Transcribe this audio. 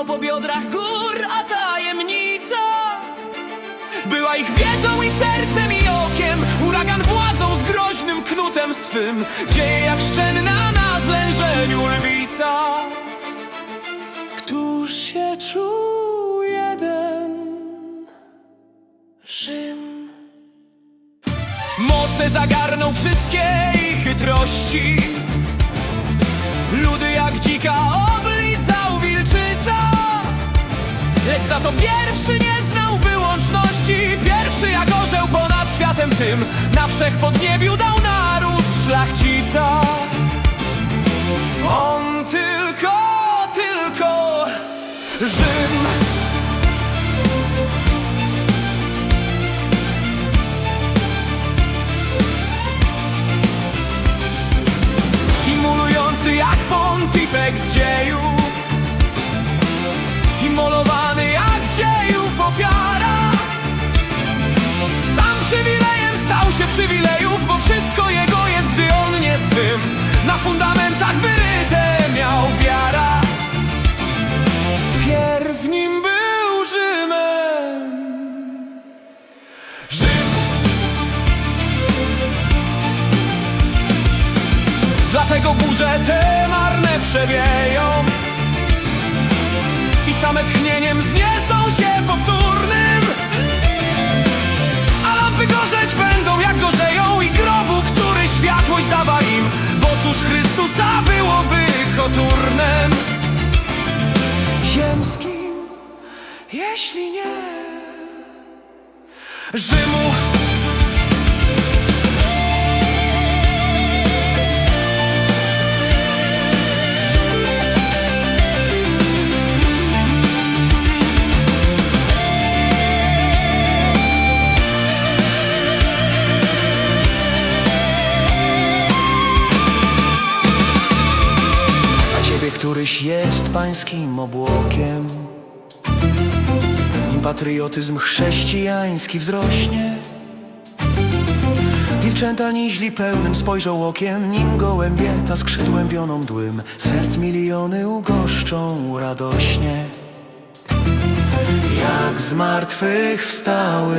biegał po biodrach gór, a tajemnica była ich wiedzą i sercem i okiem. Uragan władzą z groźnym knutem swym. Dzieje jak szczenna na zlężeniu lwica. Któż się czuł jeden? Rzym. Moce zagarną wszystkie i chytrości. Ludy jak dzika oblizał wilczyca. Lecz za to pierwszy nie znał wyłączności Pierwszy jak orzeł ponad światem tym. Na wszechpodniebiu dał naród szlachcica. On tylko, tylko Rzym pontifex dziejów i molowany jak dziejów ofiara. Sam przywilejem stał się przywilejów, bo wszystko jego jest, gdy on nie swym Na fundamentach wyryte miał wiara. Pierw nim był Rzymem. Rzym. Dlatego burze te marne przewieją i same tchnieniem zniesą się powtórnym. A lampy gorzeć będą jak gorzeją i grobu, który światłość dawa im. Bo cóż Chrystusa byłoby koturnem? Ziemskim, jeśli nie. Rzymu pańskim obłokiem. Nim patriotyzm chrześcijański wzrośnie Wilczęta niźli pełnym spojrzą okiem Nim gołębie ta skrzydłem wioną mdłym Serc miliony ugoszczą radośnie. Jak z martwych wstały